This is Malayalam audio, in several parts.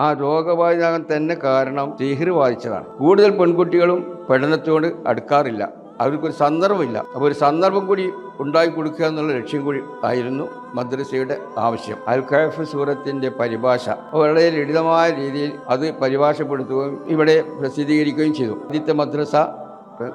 ആ രോഗബാധിതാകാൻ തന്നെ കാരണം സിഹിർ ബാധിച്ചതാണ്. കൂടുതൽ പെൺകുട്ടികളും പഠനത്തോട് അടുക്കാറില്ല. അവർക്കൊരു സന്ദർഭമില്ല. അപ്പോൾ ഒരു സന്ദർഭം കൂടി ഉണ്ടാക്കി കൊടുക്കുക എന്നുള്ള ലക്ഷ്യം കൂടി ആയിരുന്നു മദ്രസയുടെ ആവശ്യം. അൽ ഖൈഫ് സൂറത്തിന്റെ പരിഭാഷ. വളരെ ലളിതമായ രീതിയിൽ അത് പരിഭാഷപ്പെടുത്തുകയും ഇവിടെ പ്രസിദ്ധീകരിക്കുകയും ചെയ്തു. ആദ്യത്തെ മദ്രസ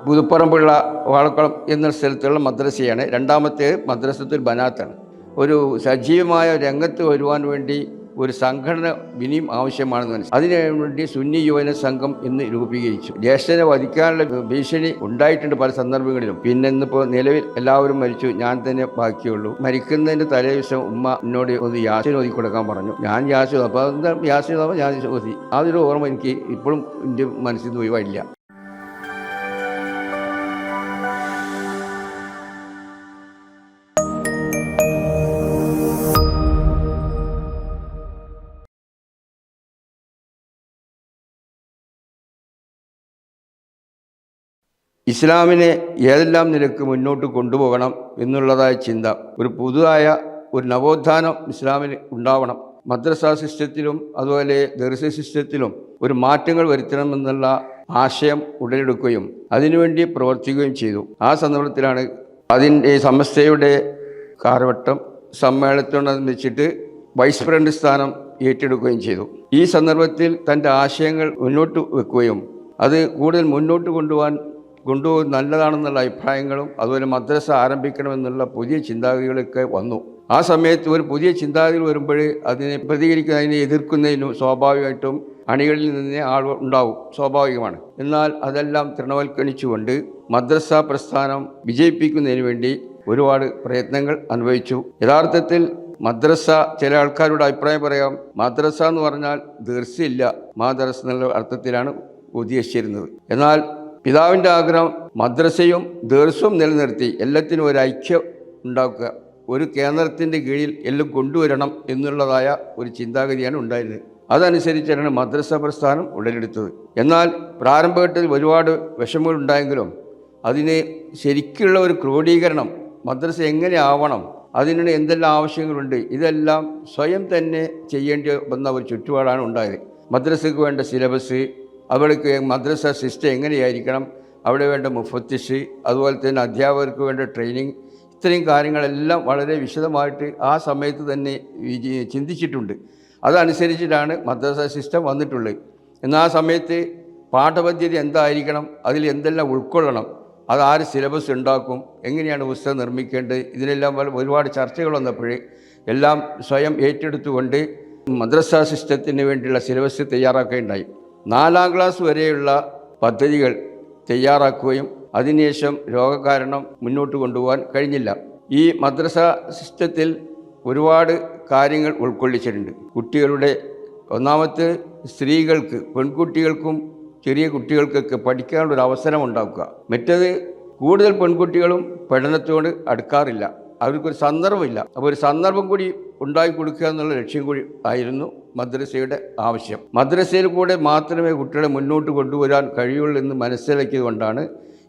പുതുപ്പറമ്പുള്ള വാളക്കുളം എന്ന സ്ഥലത്തുള്ള മദ്രസയാണ്. രണ്ടാമത്തെ മദ്രസത്തുൽ ബനാത്താണ്. ഒരു സജീവമായ രംഗത്ത് വരുവാൻ വേണ്ടി ഒരു സംഘടന ഇനിയും ആവശ്യമാണെന്ന് മനസ്സിലായി. അതിനുവേണ്ടി സുന്നി യുവന സംഘം എന്ന് രൂപീകരിച്ചു. ജ്യേഷ്ഠനെ വധിക്കാനുള്ള ഭീഷണി ഉണ്ടായിട്ടുണ്ട് പല സന്ദർഭങ്ങളിലും. പിന്നെ ഇന്നിപ്പോൾ നിലവിൽ എല്ലാവരും മരിച്ചു. ഞാൻ തന്നെ ബാക്കിയുള്ളൂ. മരിക്കുന്നതിന്റെ തലേ ദിവസം ഉമ്മ എന്നോട് ഒന്ന് യാസിന് ഒതുക്കി കൊടുക്കാൻ പറഞ്ഞു. ഞാൻ യാസിൻ അപ്പോൾ എന്താ യാസിൻ ഞാൻ ഓതി അതൊരു ഓർമ്മ എനിക്ക് ഇപ്പോഴും എന്റെ മനസ്സിൽ നിന്ന് ഒഴിവായില്ല ഇസ്ലാമിനെ ഏതെല്ലാം നിലയ്ക്ക് മുന്നോട്ട് കൊണ്ടുപോകണം എന്നുള്ളതായ ചിന്ത ഒരു പുതുതായ ഒരു നവോത്ഥാനം ഇസ്ലാമിന് ഉണ്ടാവണം. മദ്രസ സിസ്റ്റത്തിലും അതുപോലെ ദർസ സിസ്റ്റത്തിലും ഒരു മാറ്റങ്ങൾ വരുത്തണമെന്നുള്ള ആശയം ഉടലെടുക്കുകയും അതിനുവേണ്ടി പ്രവർത്തിക്കുകയും ചെയ്തു. ആ സന്ദർഭത്തിലാണ് അതിന്റെ സമസ്തയുടെ കാലഘട്ടം സമ്മേളനത്തോടനുബന്ധിച്ചിട്ട് വൈസ് പ്രസിഡന്റ് സ്ഥാനം ഏറ്റെടുക്കുകയും ചെയ്തു. ഈ സന്ദർഭത്തിൽ തന്റെ ആശയങ്ങൾ മുന്നോട്ട് വെക്കുകയും അത് കൂടുതൽ മുന്നോട്ട് കൊണ്ടുപോകാൻ കൊണ്ടുപോകുന്നത് നല്ലതാണെന്നുള്ള അഭിപ്രായങ്ങളും അതുപോലെ മദ്രസ ആരംഭിക്കണമെന്നുള്ള പുതിയ ചിന്താഗതികളൊക്കെ വന്നു. ആ സമയത്ത് ഒരു പുതിയ ചിന്താഗതി വരുമ്പോൾ അതിനെ പ്രതികരിക്കുന്നതിനെ എതിർക്കുന്നതിനും സ്വാഭാവികമായിട്ടും അണികളിൽ നിന്ന് ആൾ ഉണ്ടാവും സ്വാഭാവികമാണ്. എന്നാൽ അതെല്ലാം തൃണവൽക്കരിച്ചുകൊണ്ട് മദ്രസ പ്രസ്ഥാനം വിജയിപ്പിക്കുന്നതിന് വേണ്ടി ഒരുപാട് പ്രയത്നങ്ങൾ അനുഭവിച്ചു. യഥാർത്ഥത്തിൽ മദ്രസ ചില ആൾക്കാരുടെ അഭിപ്രായം പറയാം മദ്രസ എന്ന് പറഞ്ഞാൽ ദീർഘയില്ല മാദ്രസ എന്നുള്ള അർത്ഥത്തിലാണ് ഉദ്ദേശിച്ചിരുന്നത്. എന്നാൽ പിതാവിന്റെ ആഗ്രഹം മദ്രസയും ദീർഘവും നിലനിർത്തി എല്ലാത്തിനും ഒരു ഐക്യം ഉണ്ടാക്കുക. ഒരു കേന്ദ്രത്തിന്റെ കീഴിൽ എല്ലാം കൊണ്ടുവരണം എന്നുള്ളതായ ഒരു ചിന്താഗതിയാണ് ഉണ്ടായിരുന്നത്. അതനുസരിച്ചാണ് മദ്രസ പ്രസ്ഥാനം ഉടലെടുത്തത്. എന്നാൽ പ്രാരംഭഘട്ടത്തിൽ ഒരുപാട് വിഷമങ്ങൾ ഉണ്ടായെങ്കിലും അതിന് ശരിക്കുള്ള ഒരു ക്രോഡീകരണം മദ്രസ എങ്ങനെ ആവണം അതിനുള്ള എന്തെല്ലാം ആവശ്യങ്ങളുണ്ട് ഇതെല്ലാം സ്വയം തന്നെ ചെയ്യേണ്ടി വന്ന ഒരു ചുറ്റുപാടാണ് ഉണ്ടായത്. മദ്രസയ്ക്ക് വേണ്ട സിലബസ് അവർക്ക് മദ്രസ സിസ്റ്റം എങ്ങനെയായിരിക്കണം? അവിടെ വേണ്ട മുഫത്തിഷ് അതുപോലെ തന്നെ അധ്യാപകർക്ക് വേണ്ട ട്രെയിനിങ് ഇത്രയും കാര്യങ്ങളെല്ലാം വളരെ വിശദമായിട്ട് ആ സമയത്ത് തന്നെ ചിന്തിച്ചിട്ടുണ്ട്. അതനുസരിച്ചിട്ടാണ് മദ്രസ സിസ്റ്റം വന്നിട്ടുള്ളത്. എന്നാൽ ആ സമയത്ത് പാഠപദ്ധതി എന്തായിരിക്കണം? അതിൽ എന്തെല്ലാം ഉൾക്കൊള്ളണം? അത് ആര് സിലബസ് ഉണ്ടാക്കും? എങ്ങനെയാണ് പുസ്തകം നിർമ്മിക്കേണ്ടത്? ഇതിനെല്ലാം ഒരുപാട് ചർച്ചകൾ വന്നപ്പോഴേ എല്ലാം സ്വയം ഏറ്റെടുത്തുകൊണ്ട് മദ്രസ സിസ്റ്റത്തിന് വേണ്ടിയുള്ള സിലബസ് തയ്യാറാക്കുകയുണ്ടായി. നാലാം ക്ലാസ് വരെയുള്ള പദ്ധതികൾ തയ്യാറാക്കുകയും അതിനുശേഷം രോഗകാരണം മുന്നോട്ട് കൊണ്ടുപോകാൻ കഴിഞ്ഞില്ല. ഈ മദ്രസ സിസ്റ്റത്തിൽ ഒരുപാട് കാര്യങ്ങൾ ഉൾക്കൊള്ളിച്ചിട്ടുണ്ട്. കുട്ടികളുടെ ഒന്നാമത്തെ സ്ത്രീകൾക്ക് പെൺകുട്ടികൾക്കും ചെറിയ കുട്ടികൾക്കൊക്കെ പഠിക്കാനുള്ളൊരു അവസരം ഉണ്ടാക്കുക. മറ്റത് കൂടുതൽ പെൺകുട്ടികളും പഠനത്തോട് അടുക്കാറില്ല. അവർക്കൊരു സന്ദർഭമില്ല. അപ്പോൾ ഒരു സന്ദർഭം കൂടി ഉണ്ടാക്കി കൊടുക്കുക എന്നുള്ള ലക്ഷ്യം കൂടി ആയിരുന്നു മദ്രസയുടെ ആവശ്യം. മദ്രസയിൽ കൂടെ മാത്രമേ കുട്ടികളെ മുന്നോട്ട് കൊണ്ടുവരാൻ കഴിയുള്ളൂ എന്ന് മനസ്സിലാക്കിയത് കൊണ്ടാണ്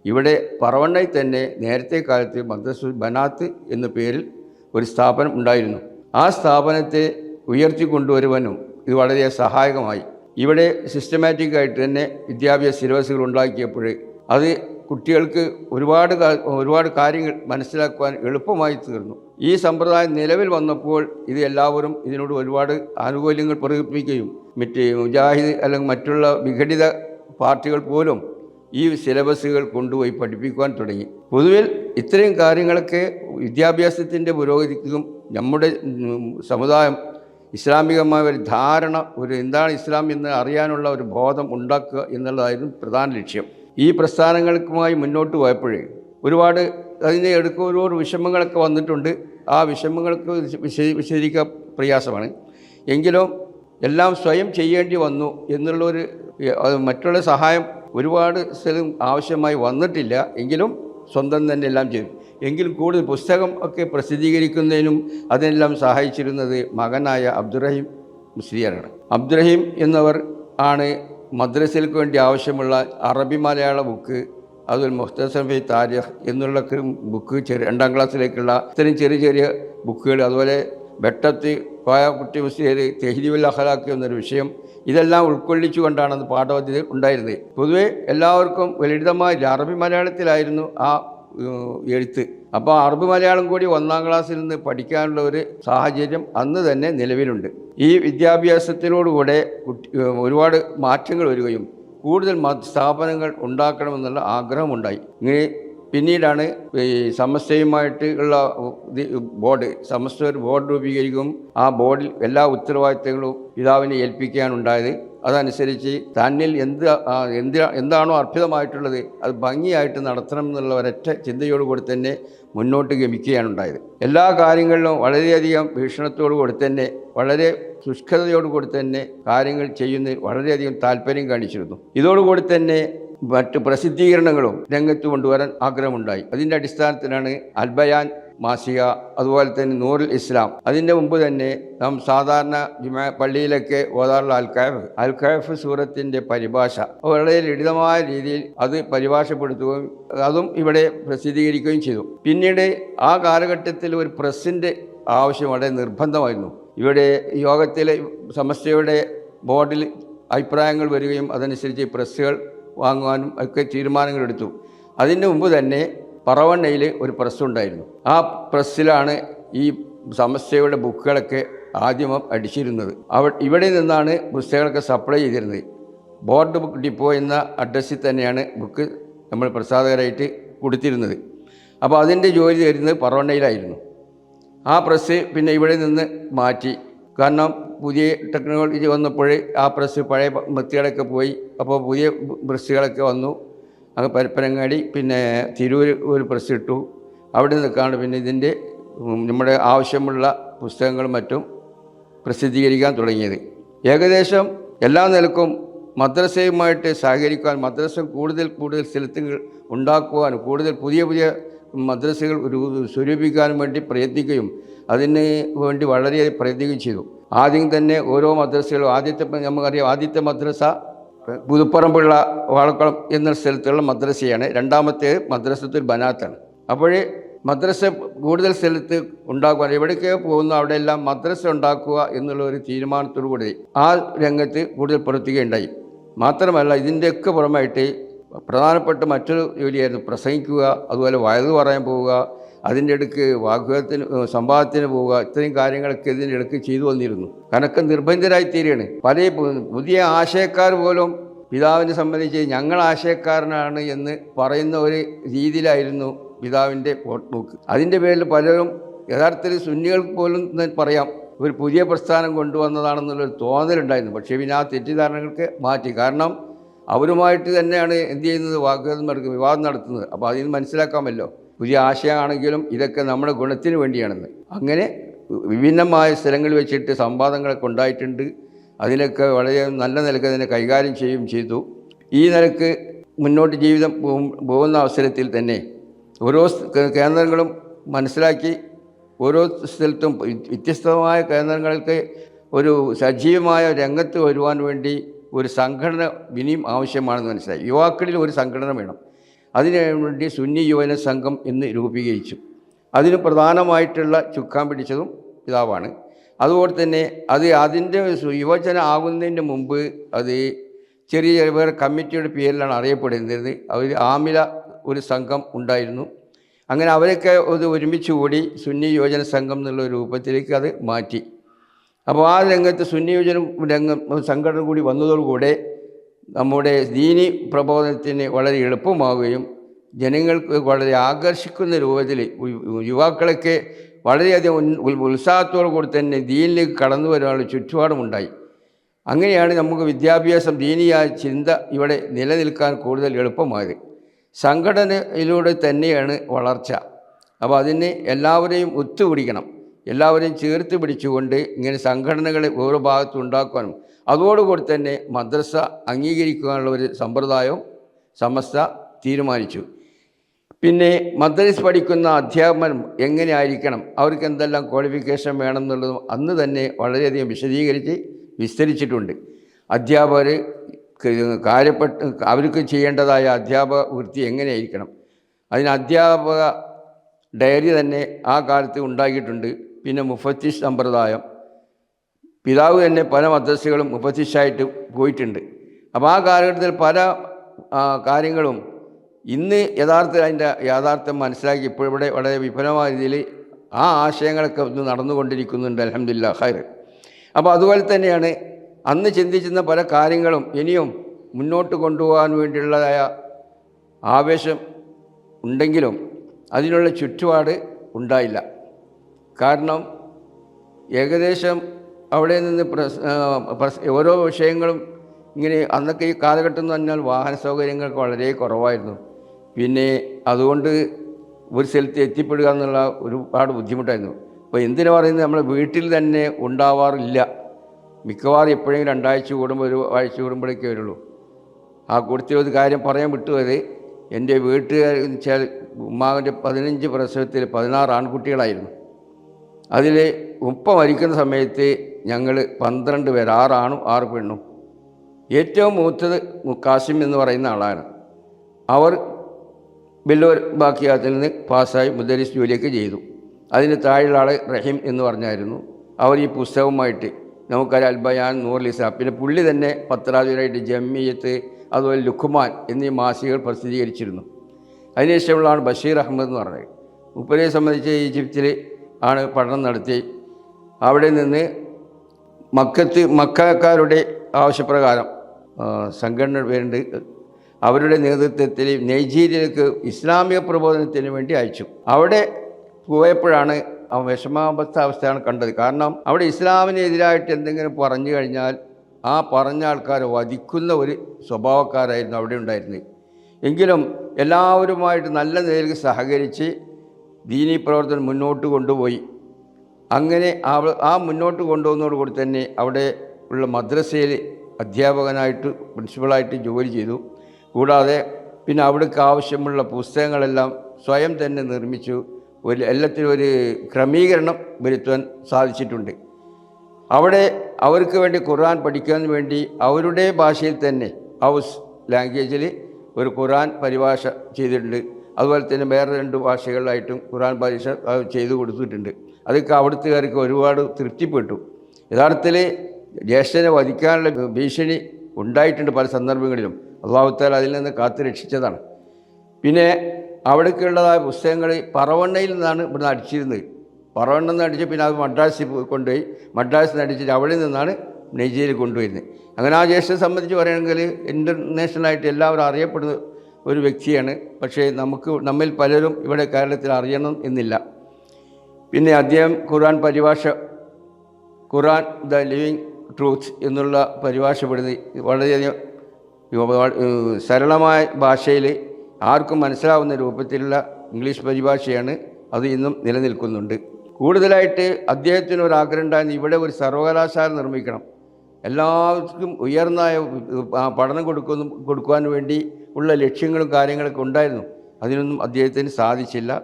ഇവിടെ പറവണ്ണയിൽ തന്നെ നേരത്തെ കാലത്ത് മദ്രസ ബനാത്ത് എന്ന പേരിൽ ഒരു സ്ഥാപനം ഉണ്ടായിരുന്നു. ആ സ്ഥാപനത്തെ ഉയർത്തി കൊണ്ടുവരുവാനും ഇത് വളരെ സഹായകമായി. ഇവിടെ സിസ്റ്റമാറ്റിക്കായിട്ട് തന്നെ വിദ്യാഭ്യാസ സിലബസുകൾ ഉണ്ടാക്കിയപ്പോൾ അത് കുട്ടികൾക്ക് ഒരുപാട് ഒരുപാട് കാര്യങ്ങൾ മനസ്സിലാക്കുവാൻ എളുപ്പമായി തീർന്നു. ഈ സമ്പ്രദായം നിലവിൽ വന്നപ്പോൾ ഇത് എല്ലാവരും ഇതിനോട് ഒരുപാട് ആനുകൂല്യങ്ങൾ പ്രകടിപ്പിക്കുകയും മറ്റ് മുജാഹിദ് അല്ലെങ്കിൽ മറ്റുള്ള വിഘടിത പാർട്ടികൾ പോലും ഈ സിലബസുകൾ കൊണ്ടുപോയി പഠിപ്പിക്കുവാൻ തുടങ്ങി. പൊതുവിൽ ഇത്രയും കാര്യങ്ങളൊക്കെ വിദ്യാഭ്യാസത്തിന്റെ പുരോഗതിക്കും നമ്മുടെ സമുദായം ഇസ്ലാമികമായ ഒരു ധാരണ ഒരു എന്താണ് ഇസ്ലാം എന്ന് അറിയാനുള്ള ഒരു ബോധം ഉണ്ടാക്കുക എന്നുള്ളതായിരുന്നു പ്രധാന ലക്ഷ്യം. ഈ പ്രസ്ഥാനങ്ങൾക്കുമായി മുന്നോട്ട് പോയപ്പോഴേ ഒരുപാട് അതിനെ എടുക്കുക ഒരുപാട് വിഷമങ്ങളൊക്കെ വന്നിട്ടുണ്ട്. ആ വിഷമങ്ങൾക്ക് വിശ വിശദീകരിക്കാൻ പ്രയാസമാണ്. എങ്കിലും എല്ലാം സ്വയം ചെയ്യേണ്ടി വന്നു എന്നുള്ളൊരു മറ്റുള്ള സഹായം ഒരുപാട് സ്ഥലം ആവശ്യമായി വന്നിട്ടില്ല. എങ്കിലും സ്വന്തം തന്നെ എല്ലാം ചെയ്തു. എങ്കിലും കൂടുതൽ പുസ്തകം ഒക്കെ പ്രസിദ്ധീകരിക്കുന്നതിനും അതിനെല്ലാം സഹായിച്ചിരുന്നത് മകനായ അബ്ദുറഹീം മുസ്ലിയാരാണ്. അബ്ദുറഹീം എന്നവർ ആണ് മദ്രസയിലേക്ക് വേണ്ടി ആവശ്യമുള്ള അറബി മലയാള ബുക്ക് അതുപോലെ ഫൈ താരിഖ് എന്നുള്ള ബുക്ക് ചെറിയ രണ്ടാം ക്ലാസ്സിലേക്കുള്ള ഇത്രയും ചെറിയ ചെറിയ ബുക്കുകൾ അതുപോലെ വെട്ടത്ത് പായ കുട്ടി മുസ്ലിയർ തെഹ്രീബുൽ അഖലാഖ് എന്നൊരു വിഷയം ഇതെല്ലാം ഉൾക്കൊള്ളിച്ചുകൊണ്ടാണ് അന്ന് പാഠപദ്ധതി ഉണ്ടായിരുന്നത്. പൊതുവേ എല്ലാവർക്കും ലളിതമായ അറബി മലയാളത്തിലായിരുന്നു ആ എഴുത്ത്. അപ്പോൾ അറബ് മലയാളം കൂടി ഒന്നാം ക്ലാസ്സിൽ നിന്ന് പഠിക്കാനുള്ള ഒരു സാഹചര്യം അന്ന് തന്നെ നിലവിലുണ്ട്. ഈ വിദ്യാഭ്യാസത്തിനോടുകൂടെ കുട്ടി ഒരുപാട് മാറ്റങ്ങൾ വരികയും കൂടുതൽ സ്ഥാപനങ്ങൾ ഉണ്ടാക്കണമെന്നുള്ള ആഗ്രഹമുണ്ടായി. ഇങ്ങനെ പിന്നീടാണ് ഈ സമസ്തയുമായിട്ട് ഉള്ള ബോർഡ് സമസ്ത ഒരു ബോർഡ് രൂപീകരിക്കും. ആ ബോർഡിൽ എല്ലാ ഉത്തരവാദിത്തങ്ങളും പിതാവിനെ ഏൽപ്പിക്കാനുണ്ടായത് അതനുസരിച്ച് തന്നിൽ എന്ത് എന്ത് എന്താണോ അർപ്പിതമായിട്ടുള്ളത് അത് ഭംഗിയായിട്ട് നടത്തണം എന്നുള്ള ഒരൊറ്റ ചിന്തയോടുകൂടി തന്നെ മുന്നോട്ട് ഗമിക്കുകയാണ് ഉണ്ടായത്. എല്ലാ കാര്യങ്ങളിലും വളരെയധികം ഭീഷണത്തോടു കൂടി തന്നെ വളരെ ശുഷ്കതയോടുകൂടി തന്നെ കാര്യങ്ങൾ ചെയ്യുന്നതിൽ വളരെയധികം താല്പര്യം കാണിച്ചിരുന്നു. ഇതോടുകൂടി തന്നെ മറ്റ് പ്രസിദ്ധീകരണങ്ങളും രംഗത്ത് കൊണ്ടുവരാൻ ആഗ്രഹമുണ്ടായി. അതിന്റെ അടിസ്ഥാനത്തിലാണ് അൽബയാൻ മാസിക അതുപോലെ തന്നെ നൂറിൽ ഇസ്ലാം. അതിന്റെ മുമ്പ് തന്നെ നാം സാധാരണ ജുമാ പള്ളിയിലൊക്കെ ഓതാറുള്ള അൽക്കാഫ് അൽക്കാഫ് സൂറത്തിന്റെ പരിഭാഷ. വളരെ ലളിതമായ രീതിയിൽ അത് പരിഭാഷപ്പെടുത്തുകയും അതും ഇവിടെ പ്രസിദ്ധീകരിക്കുകയും ചെയ്തു. പിന്നീട് ആ കാലഘട്ടത്തിൽ ഒരു പ്രസിന്റെ ആവശ്യം വളരെ നിർബന്ധമായിരുന്നു. ഇവിടെ യോഗത്തിലെ സമസ്തയുടെ ബോർഡിൽ അഭിപ്രായങ്ങൾ വരികയും അതനുസരിച്ച് പ്രസ്സുകൾ വാങ്ങുവാനും ഒക്കെ തീരുമാനങ്ങളെടുത്തു അതിന് മുമ്പ് തന്നെ പറവണ്ണയിൽ ഒരു പ്രസ് ഉണ്ടായിരുന്നു. ആ പ്രസ്സിലാണ് ഈ സമസ്യയുടെ ബുക്കുകളൊക്കെ ആദ്യമം അടിച്ചിരുന്നത്. അവ ഇവിടെ നിന്നാണ് പുസ്തകങ്ങളൊക്കെ സപ്ലൈ ചെയ്തിരുന്നത്. ബോർഡ് ബുക്ക് ഡിപ്പോ എന്ന അഡ്രസ്സിൽ തന്നെയാണ് ബുക്ക് നമ്മൾ പ്രസാദകരായിട്ട് കൊടുത്തിരുന്നത്. അപ്പോൾ അതിന്റെ ജോലി തരുന്നത് പറവണ്ണയിലായിരുന്നു. ആ പ്രസ് പിന്നെ ഇവിടെ നിന്ന് മാറ്റി. കാരണം പുതിയ ടെക്നോളജി വന്നപ്പോൾ ആ പ്രസ് പഴയ മെത്തികളൊക്കെ പോയി. അപ്പോൾ പുതിയ പ്രസ്സുകളൊക്കെ വന്നു. അങ്ങ് പരപ്പനങ്ങാടി പിന്നെ തിരൂർ ഒരു പ്രസ് ഇട്ടു. അവിടെ നിൽക്കാണ് പിന്നെ ഇതിന്റെ നമ്മുടെ ആവശ്യമുള്ള പുസ്തകങ്ങളും മറ്റും പ്രസിദ്ധീകരിക്കാൻ തുടങ്ങിയത്. ഏകദേശം എല്ലാ നിലക്കും മദ്രസയുമായിട്ട് സഹകരിക്കാൻ മദ്രസ കൂടുതൽ കൂടുതൽ സ്ഥലത്തുകൾ ഉണ്ടാക്കുവാനും കൂടുതൽ പുതിയ പുതിയ മദ്രസകൾ ഒരു സ്വരൂപിക്കാനും വേണ്ടി പ്രയത്നിക്കുകയും അതിന് വേണ്ടി വളരെയധികം പ്രയത്നിക്കുകയും ചെയ്തു. ആദ്യം തന്നെ ഓരോ മദ്രസകളും ആദ്യത്തെ നമുക്കറിയാം ആദ്യത്തെ മദ്രസ പുതുപ്പറമ്പുള്ള വാളക്കുളം എന്ന സ്ഥലത്തുള്ള മദ്രസയാണ്. രണ്ടാമത്തെ മദ്രസത്തുൽ ബനാത്താണ്. അപ്പോഴേ മദ്രസ കൂടുതൽ സ്ഥലത്ത് ഉണ്ടാക്കുക എവിടേക്ക് പോകുന്നു അവിടെയെല്ലാം മദ്രസ ഉണ്ടാക്കുക എന്നുള്ള ഒരു തീരുമാനത്തോടു കൂടി ആ രംഗത്ത് കൂടുതൽ പ്രവർത്തിക്കുകയുണ്ടായി. മാത്രമല്ല ഇതിന്റെയൊക്കെ പുറമായിട്ട് പ്രധാനപ്പെട്ട മറ്റൊരു ജോലിയായിരുന്നു പ്രസംഗിക്കുക അതുപോലെ വയത് പറയാൻ പോവുക അതിന്റെ ഇടയ്ക്ക് വാഗ്വാദത്തിന് സംവാദത്തിന് പോവുക ഇത്രയും കാര്യങ്ങളൊക്കെ ഇതിന്റെ ഇടയ്ക്ക് ചെയ്തു വന്നിരുന്നു. കനക്ക് നിർബന്ധിതരായി തീരുകയാണ് പല പുതിയ ആശയക്കാർ പോലും പിതാവിനെ സംബന്ധിച്ച് ഞങ്ങൾ ആശയക്കാരനാണ് എന്ന് പറയുന്ന ഒരു രീതിയിലായിരുന്നു പിതാവിന്റെ നോക്ക് അതിന്റെ പേരിൽ പലരും യഥാർത്ഥത്തിൽ സുന്നികൾക്ക് പോലും പറയാം ഒരു പുതിയ പ്രസ്ഥാനം കൊണ്ടുവന്നതാണെന്നുള്ളൊരു തോന്നലുണ്ടായിരുന്നു. പക്ഷേ പിന്നെ ആ തെറ്റിദ്ധാരണകൾക്ക് മാറ്റി. കാരണം അവരുമായിട്ട് തന്നെയാണ് എന്ത് ചെയ്യുന്നത്? വാഗ്വാദം നടക്കുന്നത് വിവാദം നടത്തുന്നത്. അപ്പോൾ അതിൽ മനസ്സിലാക്കാമല്ലോ. പുതിയ ആശയമാണെങ്കിലും ഇതൊക്കെ നമ്മുടെ ഗുണത്തിന് വേണ്ടിയാണെന്ന്. അങ്ങനെ വിഭിന്നമായ സ്ഥലങ്ങളിൽ വെച്ചിട്ട് സംവാദങ്ങളൊക്കെ ഉണ്ടായിട്ടുണ്ട്. അതിലൊക്കെ വളരെ നല്ല നിലയ്ക്ക് അതിനെ കൈകാര്യം ചെയ്യുകയും ചെയ്തു. ഈ നിലയ്ക്ക് മുന്നോട്ട് ജീവിതം പോകും- പോകുന്ന അവസരത്തിൽ തന്നെ ഓരോ കേന്ദ്രങ്ങളും മനസ്സിലാക്കി ഓരോ സ്ഥലത്തും വ്യത്യസ്തമായ കേന്ദ്രങ്ങൾക്ക് ഒരു സജീവമായ രംഗത്ത് വരുവാൻ വേണ്ടി ഒരു സംഘടന ഇനിയും ആവശ്യമാണെന്ന് മനസ്സിലായി. യുവാക്കളിൽ ഒരു സംഘടന വേണം. അതിനു വേണ്ടി സുന്നി യുവന സംഘം എന്ന് രൂപീകരിച്ചു. അതിന് പ്രധാനമായിട്ടുള്ള ചുക്കാൻ പിടിച്ചതും പിതാവാണ്. അതുപോലെ തന്നെ അത് അതിന്റെ യുവജന ആകുന്നതിന് മുമ്പ് അത് ചെറിയ ചെറിയ കമ്മിറ്റിയുടെ പേരിലാണ് അറിയപ്പെടുന്നത്. അവർ ആമില ഒരു സംഘം ഉണ്ടായിരുന്നു. അങ്ങനെ അവരൊക്കെ അത് ഒരുമിച്ച് കൂടി സുന്നി യുവജന സംഘം എന്നുള്ള രൂപത്തിലേക്ക് അത് മാറ്റി. അപ്പോൾ ആ രംഗത്ത് സുന്നി യുവജന രംഗം സംഘടന കൂടി വന്നതോടുകൂടെ നമ്മുടെ ദീനി പ്രബോധനത്തിന് വളരെ എളുപ്പമാവുകയും ജനങ്ങൾക്ക് വളരെ ആകർഷിക്കുന്ന രൂപത്തിൽ യുവാക്കളൊക്കെ വളരെയധികം ഉത്സാഹത്തോടു കൂടി തന്നെ ദീനിലേക്ക് കടന്നു വരാനുള്ള ചുറ്റുപാടുമുണ്ടായി. അങ്ങനെയാണ് നമുക്ക് വിദ്യാഭ്യാസം ദീനിയായ ചിന്ത ഇവിടെ നിലനിൽക്കാൻ കൂടുതൽ എളുപ്പമായത്. സംഘടനയിലൂടെ തന്നെയാണ് വളർച്ച. അപ്പോൾ അതിന് എല്ലാവരെയും ഒത്തുപിടിക്കണം. എല്ലാവരെയും ചേർത്ത് പിടിച്ചുകൊണ്ട് ഇങ്ങനെ സംഘടനകളെ ഓരോ ഭാഗത്തും ഉണ്ടാക്കുവാനും അതോടുകൂടി തന്നെ മദ്രസ അംഗീകരിക്കാനുള്ള ഒരു സമ്പ്രദായവും സമസ്ത തീരുമാനിച്ചു. പിന്നെ മദ്രസ് പഠിക്കുന്ന അധ്യാപനം എങ്ങനെയായിരിക്കണം? അവർക്ക് എന്തെല്ലാം ക്വാളിഫിക്കേഷൻ വേണം എന്നുള്ളതും അന്ന് തന്നെ വളരെയധികം വിശദീകരിച്ച് വിസ്തരിച്ചിട്ടുണ്ട്. അധ്യാപകർ കാര്യപ്പെട്ട് അവർക്ക് ചെയ്യേണ്ടതായ അധ്യാപക വൃത്തി എങ്ങനെയായിരിക്കണം? അതിന് അധ്യാപക ഡയറി തന്നെ ആ കാലത്ത് ഉണ്ടാക്കിയിട്ടുണ്ട്. പിന്നെ മുഫത്തിസ് സമ്പ്രദായം. പിതാവ് തന്നെ പല മദ്രസകളും മുഫത്തിഷായിട്ട് പോയിട്ടുണ്ട്. അപ്പോൾ ആ കാലഘട്ടത്തിൽ പല കാര്യങ്ങളും ഇന്ന് യഥാർത്ഥത്തിൽ അതിന്റെ യാഥാർത്ഥ്യം മനസ്സിലാക്കി ഇപ്പോഴിവിടെ വളരെ വിപുലമായ രീതിയിൽ ആ ആശയങ്ങളൊക്കെ ഒന്ന് നടന്നുകൊണ്ടിരിക്കുന്നുണ്ട്. അലഹമില്ല ഹൈർ അപ്പോൾ അതുപോലെ തന്നെയാണ് അന്ന് ചിന്തിച്ചിരുന്ന പല കാര്യങ്ങളും ഇനിയും മുന്നോട്ട് കൊണ്ടുപോകാൻ വേണ്ടിയുള്ളതായ ആവേശം ഉണ്ടെങ്കിലും അതിനുള്ള ചുറ്റുപാട് ഉണ്ടായില്ല. കാരണം ഏകദേശം അവിടെ നിന്ന് ഓരോ വിഷയങ്ങളും ഇങ്ങനെ അന്നൊക്കെ ഈ കാലഘട്ടം എന്ന് പറഞ്ഞാൽ വാഹന സൗകര്യങ്ങൾക്ക് വളരെ കുറവായിരുന്നു. പിന്നെ അതുകൊണ്ട് ഒരു സ്ഥലത്ത് എത്തിപ്പെടുക എന്നുള്ള ഒരുപാട് ബുദ്ധിമുട്ടായിരുന്നു. അപ്പോൾ എന്തിനു പറയുന്നത്? നമ്മുടെ വീട്ടിൽ തന്നെ ഉണ്ടാവാറില്ല. മിക്കവാറും എപ്പോഴെങ്കിലും രണ്ടാഴ്ച കൂടുമ്പോൾ ഒരു ആഴ്ച കൂടുമ്പോഴേക്കേ വരുള്ളൂ. ആ കൂടുതൽ ഒരു കാര്യം പറയാൻ വിട്ടുപോയത് എന്റെ വീട്ടുകാർ വെച്ചാൽ ഉമ്മാവിന്റെ പതിനഞ്ച് പ്രസവത്തിൽ പതിനാറ് ആൺകുട്ടികളായിരുന്നു. അതിൽ ഉപ്പ മരിക്കുന്ന സമയത്ത് ഞങ്ങൾ പന്ത്രണ്ട് പേർ ആറാണും ആറ് പെണ്ണും. ഏറ്റവും മൂത്തത് കാസിം എന്ന് പറയുന്ന ആളാണ്. അവർ ബില്ലൂർ ബാക്കിയാത്തിൽ നിന്ന് പാസ്സായി മുദരിസ് ജോലിയൊക്കെ ചെയ്തു. അതിന് താഴെയുള്ള ആൾ റഹീം എന്ന് പറഞ്ഞായിരുന്നു. അവർ ഈ പുസ്തകവുമായിട്ട് നമുക്കറിയാം അൽബയാൻ നൂറിലിസ പിന്നെ പുള്ളി തന്നെ പത്രാധിപരായിട്ട് ജമ്മിയത്ത് അതുപോലെ ലുഖുമാൻ എന്നീ മാസികകൾ പ്രസിദ്ധീകരിച്ചിരുന്നു. അതിനുശേഷമുള്ളതാണ് ബഷീർ അഹമ്മദ് എന്ന് പറഞ്ഞത്. മുപ്പരെ സംബന്ധിച്ച് ഈജിപ്തിൽ ആണ് പഠനം നടത്തി. അവിടെ നിന്ന് മക്കത്ത് മക്കാരുടെ ആവശ്യപ്രകാരം സംഘടന വേണ്ടി അവരുടെ നേതൃത്വത്തിൽ നൈജീരിയയിലേക്ക് ഇസ്ലാമിക പ്രബോധനത്തിന് വേണ്ടി അയച്ചു. അവിടെ പോയപ്പോഴാണ് ആ വിഷമാവസ്ഥ അവസ്ഥയാണ് കണ്ടത്. കാരണം അവിടെ ഇസ്ലാമിനെതിരായിട്ട് എന്തെങ്കിലും പറഞ്ഞു കഴിഞ്ഞാൽ ആ പറഞ്ഞ ആൾക്കാരെ വധിക്കുന്ന ഒരു സ്വഭാവക്കാരായിരുന്നു അവിടെ ഉണ്ടായിരുന്നത്. എങ്കിലും എല്ലാവരുമായിട്ട് നല്ല നിലയിൽ സഹകരിച്ച് ദീനീ പ്രവർത്തനം മുന്നോട്ട് കൊണ്ടുപോയി. അങ്ങനെ അവൾ ആ മുന്നോട്ട് കൊണ്ടുപോകുന്നതോടുകൂടി തന്നെ അവിടെ ഉള്ള മദ്രസയിൽ അധ്യാപകനായിട്ട് പ്രിൻസിപ്പളായിട്ട് ജോലി ചെയ്തു. കൂടാതെ പിന്നെ അവിടേക്ക് ആവശ്യമുള്ള പുസ്തകങ്ങളെല്ലാം സ്വയം തന്നെ നിർമ്മിച്ചു. ഒരു എല്ലാത്തിനും ഒരു ക്രമീകരണം വരുത്തുവാൻ സാധിച്ചിട്ടുണ്ട്. അവിടെ അവർക്ക് വേണ്ടി ഖുർആൻ പഠിക്കാൻ വേണ്ടി അവരുടെ ഭാഷയിൽ തന്നെ ഹൗസ് ലാംഗ്വേജിൽ ഒരു ഖുർആൻ പരിഭാഷ ചെയ്തിട്ടുണ്ട്. അതുപോലെ തന്നെ വേറെ രണ്ട് ഭാഷകളിലായിട്ടും ഖുർആൻ പരീക്ഷ ചെയ്തു കൊടുത്തിട്ടുണ്ട്. അതൊക്കെ അവിടുത്തുകാർക്ക് ഒരുപാട് തൃപ്തിപ്പെട്ടു. യഥാർത്ഥത്തിൽ ജ്യേഷ്ഠനെ വധിക്കാനുള്ള ഭീഷണി ഉണ്ടായിട്ടുണ്ട് പല സന്ദർഭങ്ങളിലും. അള്ളാഹുത്താൽ അതിൽ നിന്ന് കാത്തു രക്ഷിച്ചതാണ്. പിന്നെ അവിടേക്കുള്ളതായ പുസ്തകങ്ങൾ പറവണ്ണയിൽ നിന്നാണ് ഇവിടുന്ന് അടിച്ചിരുന്നത്. പറവണ്ണ നിന്ന് അടിച്ച് പിന്നെ അത് പോയി കൊണ്ടുപോയി മദ്രാസിൽ നിന്ന് അടിച്ചിട്ട് അവിടെ നിന്നാണ് നൈജീരിയയിൽ കൊണ്ടുവരുന്നത്. അങ്ങനെ ആ ജ്യേഷ്ഠനെ സംബന്ധിച്ച് പറയുകയാണെങ്കിൽ ഇന്റർനാഷണലായിട്ട് എല്ലാവരും അറിയപ്പെടുന്ന ഒരു വ്യക്തിയാണ്. പക്ഷേ നമുക്ക് നമ്മിൽ പലരും ഇവിടെ കേരളത്തിൽ അറിയണം എന്നില്ല. പിന്നെ അദ്ദേഹം ഖുർആൻ പരിഭാഷ ഖുർആൻ ദ ലിവിങ് ട്രൂത്ത് എന്നുള്ള പരിഭാഷപ്പെടുന്നത് വളരെയധികം ഏഹ് സരളമായ ഭാഷയിൽ ആർക്കും മനസ്സിലാവുന്ന രൂപത്തിലുള്ള ഇംഗ്ലീഷ് പരിഭാഷയാണ് അത് ഇന്നും നിലനിൽക്കുന്നുണ്ട്. കൂടുതലായിട്ട് അദ്ദേഹത്തിന് ഒരു ആഗ്രഹം ഉണ്ടായിരുന്നു ഇവിടെ ഒരു സർവകലാശാല നിർമ്മിക്കണം. എല്ലാവർക്കും ഉയർന്നായ പഠനം കൊടുക്കുന്നു കൊടുക്കുവാൻ വേണ്ടി ഉള്ള ലക്ഷ്യങ്ങളും കാര്യങ്ങളൊക്കെ ഉണ്ടായിരുന്നു. അതിനൊന്നും അദ്ദേഹത്തിന് സാധിച്ചില്ല.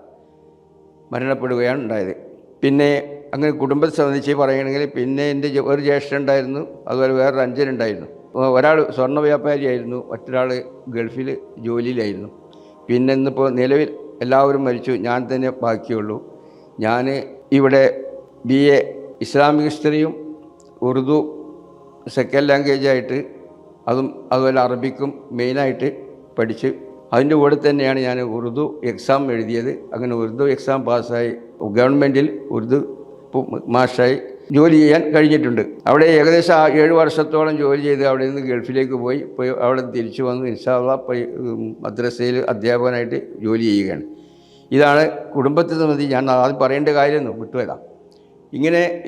മരണപ്പെടുകയാണ് ഉണ്ടായത്. പിന്നെ അങ്ങനെ കുടുംബത്തെ സംബന്ധിച്ച് പറയുകയാണെങ്കിൽ പിന്നെ എന്റെ ഒരു ജ്യേഷ്ഠൻ ഉണ്ടായിരുന്നു. അതുപോലെ വേറൊരു അഞ്ചനുണ്ടായിരുന്നു ഒരാൾ സ്വർണ വ്യാപാരിയായിരുന്നു മറ്റൊരാൾ ഗൾഫിൽ ജോലിയിലായിരുന്നു. പിന്നെ ഇന്നിപ്പോൾ നിലവിൽ എല്ലാവരും മരിച്ചു. ഞാൻ തന്നെ ബാക്കിയുള്ളൂ. ഞാൻ ഇവിടെ ബി എ ഇസ്ലാമിക് ഹിസ്റ്ററിയും ഉറുദു സെക്കൻഡ് ലാംഗ്വേജായിട്ട് അതും അതുപോലെ അറബിക്കും മെയിനായിട്ട് പഠിച്ച് അതിന്റെ കൂടെ തന്നെയാണ് ഞാൻ ഉറുദു എക്സാം എഴുതിയത്. അങ്ങനെ ഉറുദു എക്സാം പാസ്സായി. ഗവൺമെന്റിൽ ഉറുദു മാഷായി ജോലി ചെയ്യാൻ കഴിഞ്ഞിട്ടുണ്ട്. അവിടെ ഏകദേശം ഏഴ് വർഷത്തോളം ജോലി ചെയ്ത് അവിടെ നിന്ന് ഗൾഫിലേക്ക് പോയി. പോയി അവിടെ തിരിച്ചു വന്ന്. ഇൻഷാള്ള മദ്രസയിൽ അധ്യാപകനായിട്ട് ജോലി ചെയ്യുകയാണ്. ഇതാണ് കുടുംബത്തെ സംബന്ധിച്ച് ഞാൻ ആദ്യം പറയേണ്ട കാര്യമൊന്നും വിട്ടുവരാം ഇങ്ങനെ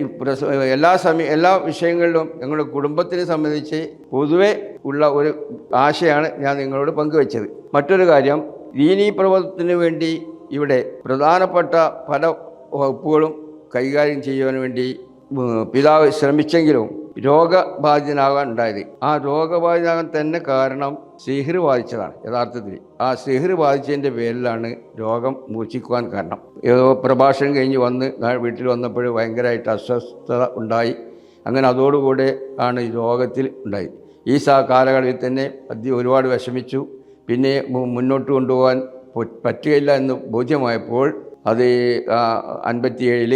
എല്ലാ സമയ എല്ലാ വിഷയങ്ങളിലും ഞങ്ങളുടെ കുടുംബത്തിനെ സംബന്ധിച്ച് പൊതുവെ ഉള്ള ഒരു ആശയാണ് ഞാൻ നിങ്ങളോട് പങ്കുവച്ചത്. മറ്റൊരു കാര്യം ദീനീ പ്രവർത്തനത്തിന് വേണ്ടി ഇവിടെ പ്രധാനപ്പെട്ട പല വകുപ്പുകളും കൈകാര്യം ചെയ്യുവാൻ വേണ്ടി പിതാവ് ശ്രമിച്ചെങ്കിലും രോഗബാധിതനാകാൻ ഉണ്ടായത് ആ രോഗബാധിതനാകാൻ തന്നെ കാരണം സിഹിർ ബാധിച്ചതാണ് യഥാർത്ഥത്തിൽ. ആ സിഹിർ ബാധിച്ചതിന്റെ പേരിലാണ് രോഗം മൂർച്ഛിക്കുവാൻ കാരണം. പ്രഭാഷണം കഴിഞ്ഞ് വന്ന് വീട്ടിൽ വന്നപ്പോൾ ഭയങ്കരമായിട്ട് അസ്വസ്ഥത ഉണ്ടായി. അങ്ങനെ അതോടുകൂടെ ആണ് ഈ രോഗത്തിൽ ഉണ്ടായി ഈ സാ കാലയളവിൽ തന്നെ അദ്ദേഹം ഒരുപാട് വിഷമിച്ചു. പിന്നെ മുന്നോട്ട് കൊണ്ടുപോകാൻ പറ്റുകയില്ല എന്ന് ബോധ്യമായപ്പോൾ അത് അൻപത്തിയേഴിൽ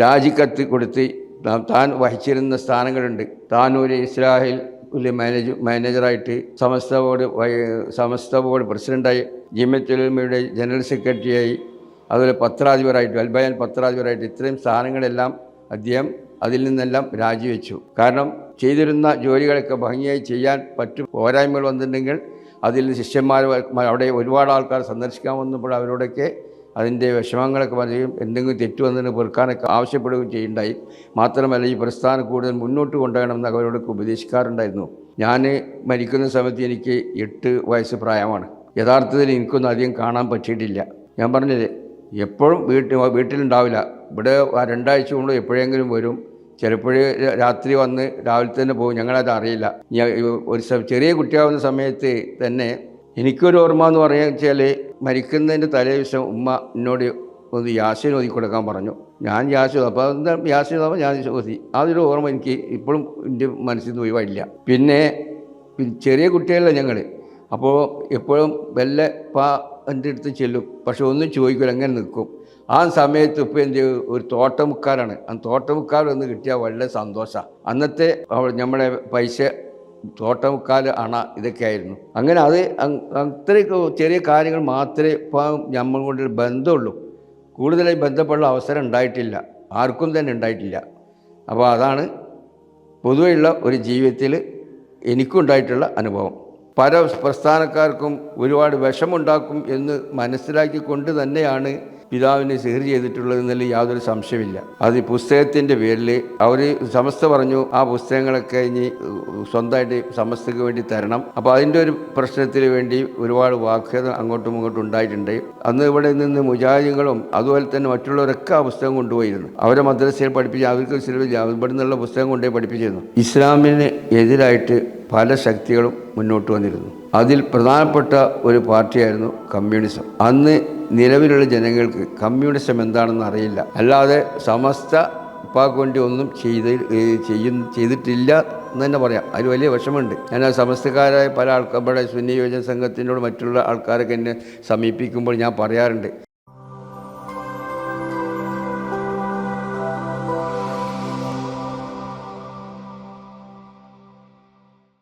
രാജിക്കത്ത് കൊടുത്ത് താൻ വഹിച്ചിരുന്ന സ്ഥാനങ്ങളുണ്ട്. താനൂര് ഇസ്രാഹിൽ ഒരു മാനേജ് മാനേജറായിട്ട് സമസ്ത ബോർഡ് സമസ്ത ബോർഡ് പ്രസിഡന്റായി ജിമ്മത്തുലമയുടെ ജനറൽ സെക്രട്ടറിയായി അതുപോലെ പത്രാധിപരായിട്ട് അൽബയാൻ പത്രാധിപരായിട്ട് ഇത്രയും സ്ഥാനങ്ങളെല്ലാം അദ്ദേഹം അതിൽ നിന്നെല്ലാം രാജിവെച്ചു. കാരണം ചെയ്തിരുന്ന ജോലികളൊക്കെ ഭംഗിയായി ചെയ്യാൻ പറ്റും പോരായ്മകൾ വന്നിട്ടുണ്ടെങ്കിൽ അതിൽ ശിഷ്യന്മാർ അവിടെ ഒരുപാട് ആൾക്കാർ സന്ദർശിക്കാൻ വന്നപ്പോൾ അവരോടൊക്കെ അതിന്റെ വിഷമങ്ങളൊക്കെ പറയുകയും എന്തെങ്കിലും തെറ്റ് വന്നതിന് പെറുക്കാനൊക്കെ ആവശ്യപ്പെടുകയും ചെയ്യുണ്ടായി. മാത്രമല്ല ഈ പ്രസ്ഥാനം കൂടുതൽ മുന്നോട്ട് കൊണ്ടുപോകണമെന്ന് അവരോടൊക്കെ ഉപദേശിക്കാറുണ്ടായിരുന്നു. ഞാൻ മരിക്കുന്ന സമയത്ത് എനിക്ക് എട്ട് വയസ്സ് പ്രായമാണ്. യഥാർത്ഥത്തിൽ എനിക്കൊന്നും അധികം കാണാൻ പറ്റിയിട്ടില്ല. ഞാൻ പറഞ്ഞില്ലേ എപ്പോഴും വീട്ടിൽ വീട്ടിലുണ്ടാവില്ല. ഇവിടെ രണ്ടാഴ്ച കൊണ്ട് എപ്പോഴെങ്കിലും വരും. ചിലപ്പോഴേ രാത്രി വന്ന് രാവിലെ തന്നെ പോകും. ഞങ്ങളത് അറിയില്ല. ഒരു ചെറിയ കുട്ടിയാവുന്ന സമയത്ത് തന്നെ എനിക്കൊരു ഓർമ്മ എന്ന് പറയുക വെച്ചാൽ മരിക്കുന്നതിന്റെ തലേ ദിവസം ഉമ്മ എന്നോട് ഒന്ന് യാസിൻ ഓതി കൊടുക്കാൻ പറഞ്ഞു. ഞാൻ യാസിൻ അപ്പോൾ എന്താ യാസിൻ ഓതുമ്പോൾ ഞാൻ ഓതി. അതൊരു ഓർമ്മ എനിക്ക് ഇപ്പോഴും എന്റെ മനസ്സിൽ നിന്ന് ഒഴിവായില്ല പിന്നെ ചെറിയ കുട്ടികളല്ല ഞങ്ങൾ അപ്പോൾ എപ്പോഴും വല്ല പാ എന്റെ അടുത്ത് ചെല്ലും. പക്ഷെ ഒന്നും ചോദിക്കില്ല അങ്ങനെ നിൽക്കും. ആ സമയത്ത് ഇപ്പോൾ ചെയ്യും? ഒരു തോട്ടമുക്കാരാണ് ആ തോട്ടമുക്കാർ ഒന്ന് കിട്ടിയാൽ വളരെ സന്തോഷമാണ് അന്നത്തെ നമ്മുടെ പൈസ തോട്ടമുക്കാൽ അണ ഇതൊക്കെയായിരുന്നു. അങ്ങനെ അത് അത്രയൊക്കെ ചെറിയ കാര്യങ്ങൾ മാത്രമേ ഇപ്പം നമ്മൾ കൊണ്ട് ബന്ധമുള്ളൂ. കൂടുതലായി ബന്ധപ്പെടാനുള്ള അവസരം ഉണ്ടായിട്ടില്ല. ആർക്കും തന്നെ ഉണ്ടായിട്ടില്ല. അപ്പോൾ അതാണ് പൊതുവെയുള്ള ഒരു ജീവിതത്തിൽ എനിക്കുണ്ടായിട്ടുള്ള അനുഭവം. പല പ്രസ്ഥാനക്കാർക്കും ഒരുപാട് വിഷമുണ്ടാക്കും എന്ന് മനസ്സിലാക്കിക്കൊണ്ട് തന്നെയാണ് പിതാവിനെ സിഹർ ചെയ്തിട്ടുള്ളതെന്നല്ല യാതൊരു സംശയമില്ല അത് പുസ്തകത്തിന്റെ പേരിൽ അവർ സമസ്ത പറഞ്ഞു ആ പുസ്തകങ്ങളൊക്കെ ഇനി സ്വന്തമായിട്ട് സമസ്തക്ക് വേണ്ടി തരണം. അപ്പോൾ അതിന്റെ ഒരു പ്രശ്നത്തിന് വേണ്ടി ഒരുപാട് വാക്യത അങ്ങോട്ടും ഇങ്ങോട്ടും ഉണ്ടായിട്ടുണ്ട്. അന്ന് ഇവിടെ നിന്ന് മുജാഹിദികളും അതുപോലെ തന്നെ മറ്റുള്ളവരൊക്കെ ആ പുസ്തകം കൊണ്ടുപോയിരുന്നു. അവരെ മദ്രസയിൽ പഠിപ്പിച്ച് അവർക്ക് സിലബസ് ഇവിടെ നിന്നുള്ള പുസ്തകം കൊണ്ടുപോയി പഠിപ്പിച്ചിരുന്നു. ഇസ്ലാമിന് എതിരായിട്ട് പല ശക്തികളും മുന്നോട്ട് വന്നിരുന്നു. അതിൽ പ്രധാനപ്പെട്ട ഒരു പാർട്ടിയായിരുന്നു കമ്മ്യൂണിസം. അന്ന് നിലവിലുള്ള ജനങ്ങൾക്ക് കമ്മ്യൂണിസം എന്താണെന്ന് അറിയില്ല. അല്ലാതെ സമസ്ത ഉപ്പാക്ക് വേണ്ടി ഒന്നും ചെയ്ത് ചെയ്യുന്ന ചെയ്തിട്ടില്ല എന്ന് തന്നെ പറയാം. അതിൽ വലിയ വിഷമമുണ്ട്. ഞാൻ ആ സമസ്തക്കാരായ പല ആൾക്കാരുടെ സുന്നി യോജന സംഘത്തിനോട് മറ്റുള്ള ആൾക്കാരൊക്കെ എന്നെ സമീപിക്കുമ്പോൾ ഞാൻ പറയാറുണ്ട്.